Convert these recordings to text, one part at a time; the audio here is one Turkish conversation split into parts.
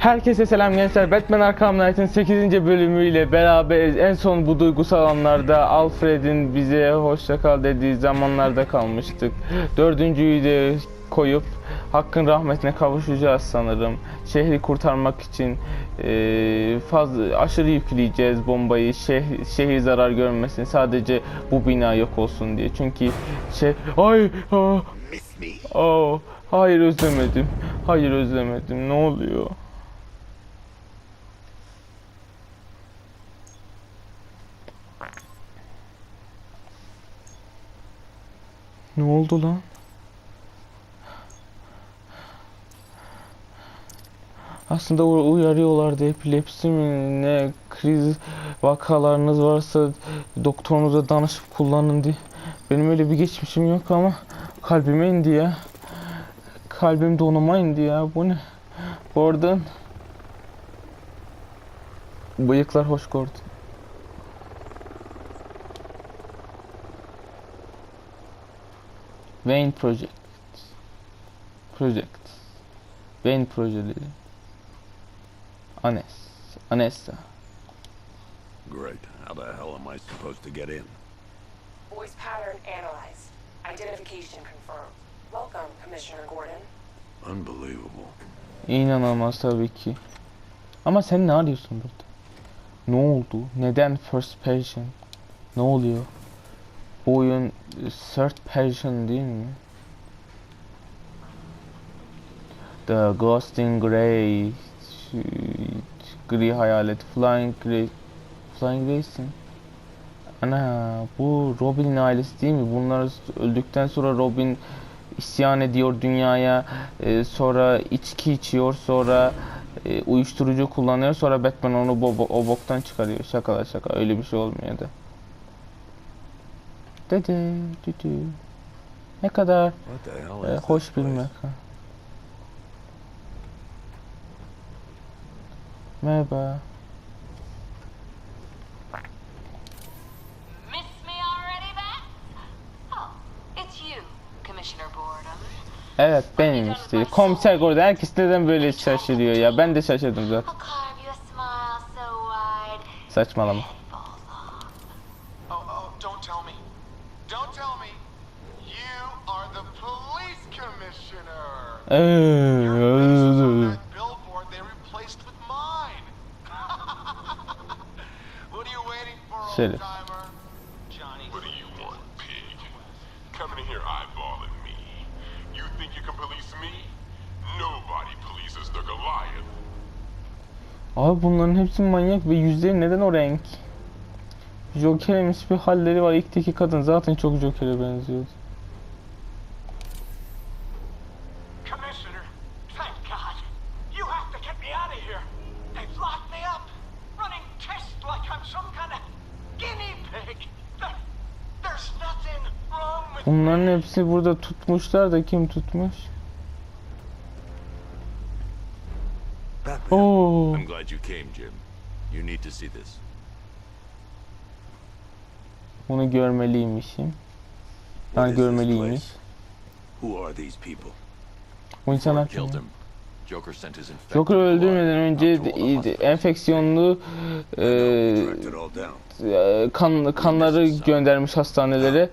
Herkese selam gençler. Batman Arkham Knight'ın 8. bölümüyle beraberiz. En son bu duygusal anlarda Alfred'in bize hoşça kal dediği zamanlarda kalmıştık. Dördüncüyü de koyup Hakkın rahmetine kavuşacağız sanırım. Şehri kurtarmak için eee, fazla aşırı yükleyeceğiz bombayı. Şeh- şehir zarar görmesin. Sadece bu bina yok olsun diye. Çünkü şey ay me? oh, hayır özlemedim. Hayır özlemedim. Ne oluyor? Ne oldu lan? Aslında uyarıyorlardı epilepsi mi ne kriz vakalarınız varsa doktorunuza danışıp kullanın diye. Benim öyle bir geçmişim yok ama kalbime indi ya. Kalbim donuma indi ya bu ne? Arada bıyıklar hoş gördüm. Wayne Project. Project. Wayne projeleri. Anes. Anessa. Great. How the hell am I supposed to get in? Voice pattern analyzed. Identification confirmed. Welcome, Commissioner Gordon. Unbelievable. İnanılmaz tabii ki. Ama sen ne arıyorsun burada? Ne oldu? Neden first person? Ne oluyor? Bu oyun third person değil mi? The Ghost in Grey Gri hayalet Flying Grey Flying Grey'sin Ana bu Robin'in ailesi değil mi? Bunlar öldükten sonra Robin isyan ediyor dünyaya e, sonra içki içiyor sonra e, uyuşturucu kullanıyor sonra Batman onu bo- o boktan çıkarıyor şakalar şaka öyle bir şey olmuyor da Dede düdü ne kadar What the hell e, is hoş bir mekan. Merhaba. Miss me already, Beth? Oh, it's you, Commissioner Boredom. Evet benim işte. komiser Gordon herkes neden böyle şaşırıyor ya? Ben de şaşırdım zaten. saçmalama tell me. You are the police commissioner. Uh, uh, uh. That billboard they replaced with mine. what are you waiting for, old Sheriff. timer? Johnny. What do you want, pig? Coming in here eyeballing me. You think you can police me? Nobody polices the Goliath. Abi bunların hepsi manyak ve yüzleri neden o renk? Joker'miş bir halleri var. İlkteki kadın zaten çok Joker'e benziyordu. Commissioner, thank God. You have to get me out of here. They've locked me up, running tests like I'm some kind of guinea pig. There- There's nothing wrong with Bunların hepsi burada tutmuşlar da kim tutmuş? Batman. Oo. I'm glad you came, Jim. You need to see this. Bunu görmeliymişim. Ben görmeliymiş. Who are these people? Bu insanlar kim? Joker sent his infected Joker öldürmeden önce enfeksiyonlu e, kan kanları göndermiş hastanelere.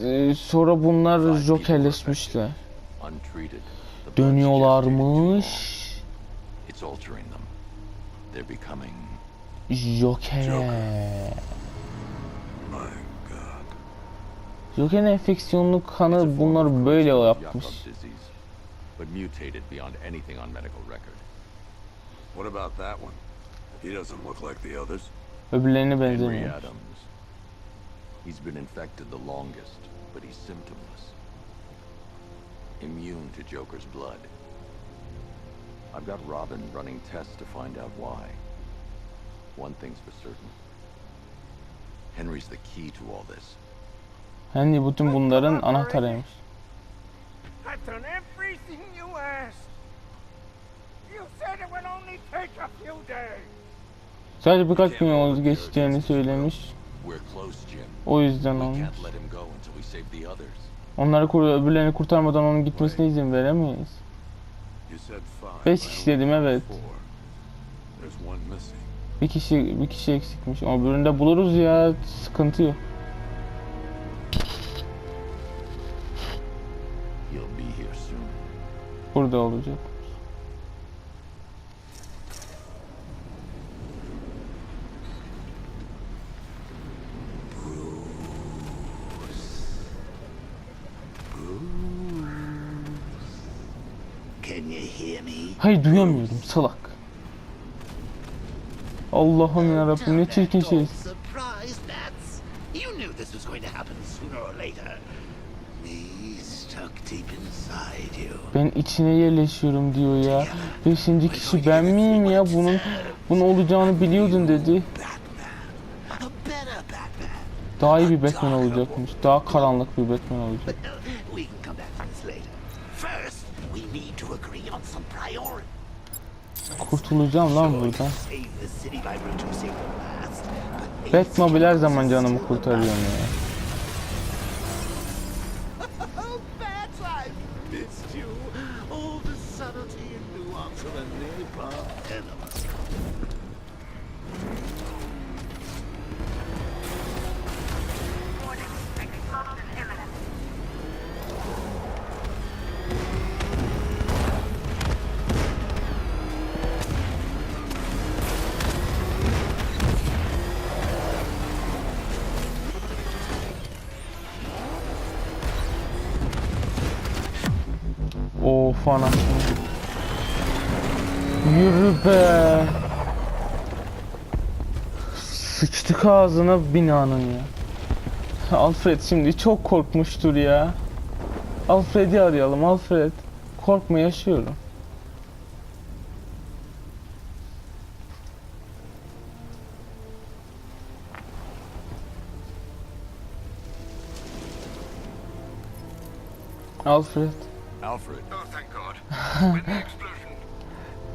Eee, sonra bunlar Jokerleşmişler. Dönüyorlarmış. It's altering them. They're becoming Joker. My God. Joker'in enfeksiyonlu kanı bunlar böyle yapmış. Yakov disease, but mutated beyond anything on medical record. What about that one? He doesn't look like the others. Öbürlerine Henry benzemiyor. Adams. He's been infected the longest, but he's symptomless. Immune to Joker's blood. I've got Robin running tests to find out why. One thing's for certain. Henry's the key to all this. Henry bütün bunların anahtarıymış. I've done everything you asked. You said it would only take a few days. Sadece birkaç gün yol geçeceğini söylemiş. O yüzden olmuş. Onları kur öbürlerini kurtarmadan onun gitmesine izin veremeyiz. Beş kişi dedim, evet. Bir kişi bir kişi eksikmiş. Ama öbürünü de buluruz ya. Sıkıntı yok. Burada olacak. Hayır duyamıyorum salak. Allah'ım ya Rabbim ne çirkin şey. Ben içine yerleşiyorum diyor ya. Beşinci kişi ben miyim ya bunun bunun olacağını biliyordun dedi. Daha iyi bir Batman olacakmış. Daha karanlık bir Batman olacak. Kurtulacağım lan buradan. Batmobile her zaman canımı kurtarıyor ya. of anasını. Yürü be. Sıçtık ağzına binanın ya. Alfred şimdi çok korkmuştur ya. Alfred'i arayalım Alfred. Korkma yaşıyorum. Alfred. Alfred, Oh, thank God. With the explosion,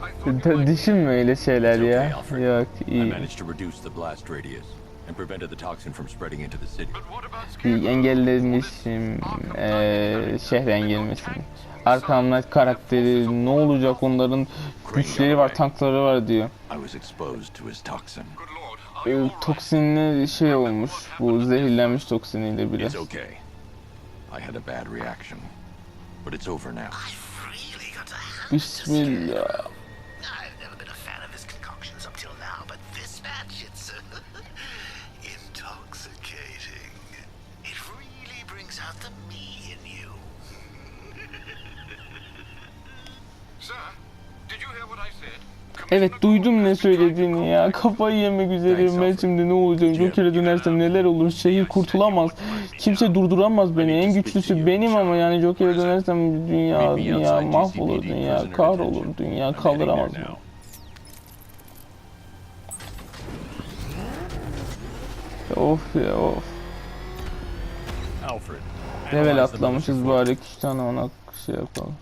I thought düşünme öyle şeyler ya. Yok I iyi. managed to reduce the blast radius and prevented the toxin from spreading into the city. But what about İyi, Scarecrow? engellemişim eee şehre gelmesini. Arkamda karakteri ne olacak onların güçleri var tankları var diyor. I was exposed to his toxin. Good Lord, are you Ee, all right? toksinli şey olmuş bu zehirlenmiş toksiniyle biraz. It's okay. I had a bad reaction. But it's over now. I've Evet duydum ne söylediğini ya. Kafayı yemek üzereyim ben şimdi ne olacak? Joker'e dönersem neler olur? Şehir kurtulamaz. Kimse durduramaz beni. En güçlüsü benim ama yani Joker'e dönersem dünya dünya mahvolur dünya kahrolur dünya kaldıramaz. beni. Of ya of. Alfred. Level atlamışız bari iki tane ona şey yapalım.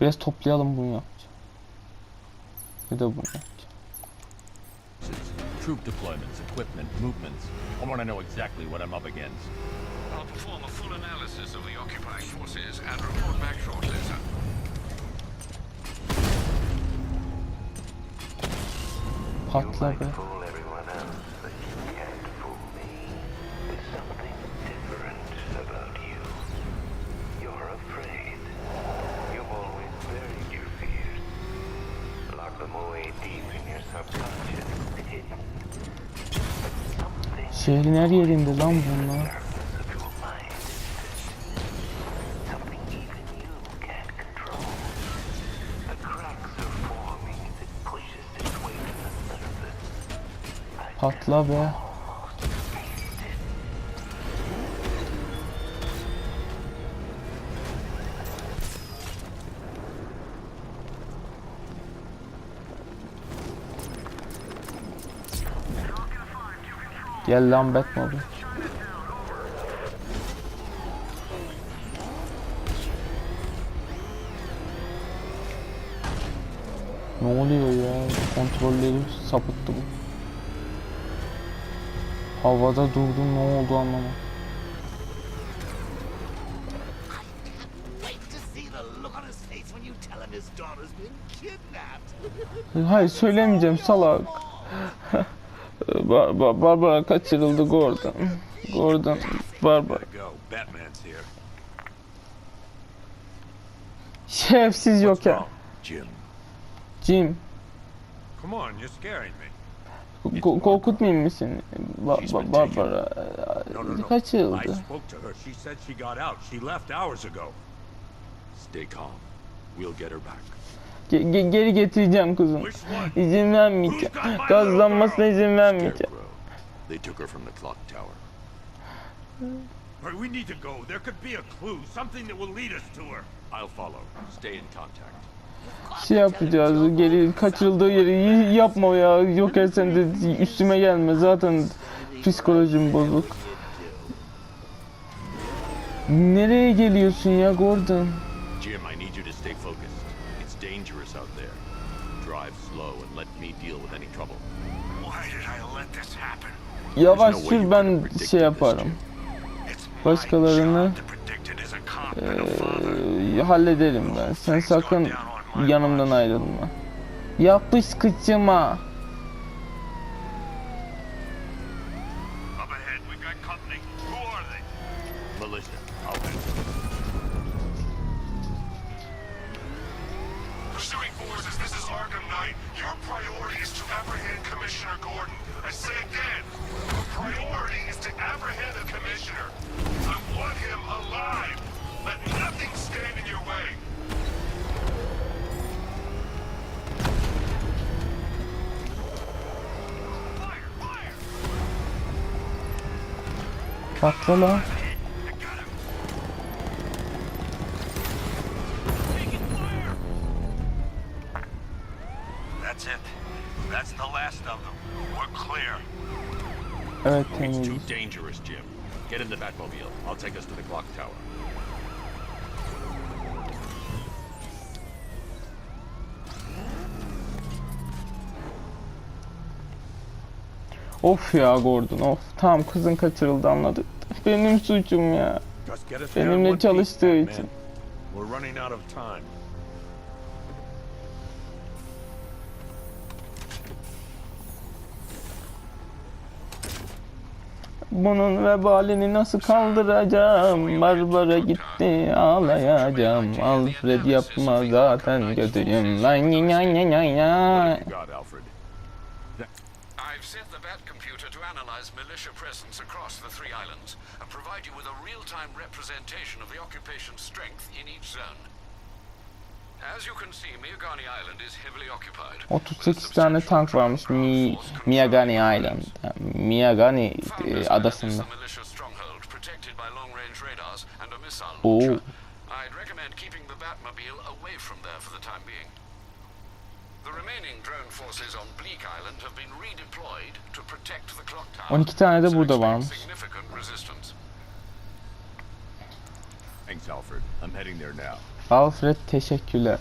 Biraz toplayalım bunu yapacağım. Bir de bunu yapacağım. troop deployments, equipment, movements. I want to know exactly what I'm up against. I'll perform a full analysis of the occupying forces and report back shortly, sir. Patla be. Way to the surface. Patla be. Gel lan Batmobile. Ne oluyor ya? Kontrolleri sapıttı bu. Havada durdum ne oldu kidnapped. Hayır söylemeyeceğim salak. Bar Bar- Barbara kaçırıldı Gordon. Gordon, Barbara. Şerefsiz yok ya. Jim, Come on, you're scaring me. ko- korkutmayayım mı seni? Ba Ba- Barbara e. I kaçırıldı. spoke to her. She said she got out. She left hours ago. stay calm. We'll get her back. Ge- ge- geri getireceğim one? İzin vermeyeceğim. Gazlanmasına izin vermeyeceğim. They took her from the clock tower. We need to go. There could be a clue, something that will lead us to her. I'll follow. Stay in contact. Şey yapacağız. Geri kaçırıldığı yeri yapma ya. Yok ya sen de üstüme gelme. Zaten psikolojim bozuk. Nereye geliyorsun ya Gordon? Jim, I need you to stay focused. It's dangerous out there. Drive slow and let me deal with any trouble. Why did I let this happen? Yavaş sür ben şey yaparım. Başkalarını eee, hallederim ben. Sen sakın yanımdan ayrılma. Yapış kıçıma. Up ahead, we priority is to apprehend Commissioner Gordon. I say again, your priority is to apprehend the Commissioner. I want him alive. Let nothing stand in your way. Patla It's too dangerous, Jim. Get in the Batmobile. I'll take us to the clock tower. Of ya Gordon of. Tamam kızın kaçırıldı anladık. Benim suçum ya. Benimle çalıştığı için. We're running out of time. Bunun vebalini nasıl kaldıracağım? Barbara gitti ağlayacağım. Alfred yapma zaten kötüyüm. Lan ya ya ya ya. I've analyze militia presence across the three islands and provide you with a real-time representation of the occupation's strength in each zone. 38 tane tank varmış Mi Miyagani Island. Miyagani e, adasında. Oo. I'd recommend keeping the Batmobile away from there for the time being. The remaining drone forces on Bleak Island have been redeployed to protect the clock tower. 12 tane de burada varmış. Thanks, Alfred. I'm heading there now. Alfred teşekkürler.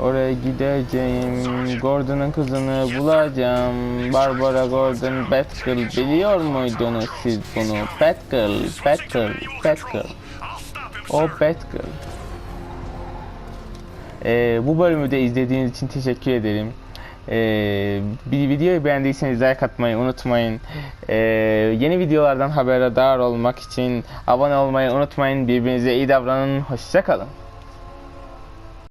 Oraya gideceğim. Gordon'un kızını bulacağım. Barbara Gordon Batgirl biliyor muydunuz siz bunu? Batgirl, Batgirl, Batgirl. O Batgirl. Ee, bu bölümü de izlediğiniz için teşekkür ederim. Ee, videoyu beğendiyseniz like atmayı unutmayın. Ee, yeni videolardan haberdar olmak için abone olmayı unutmayın. Birbirinize iyi davranın. Hoşçakalın.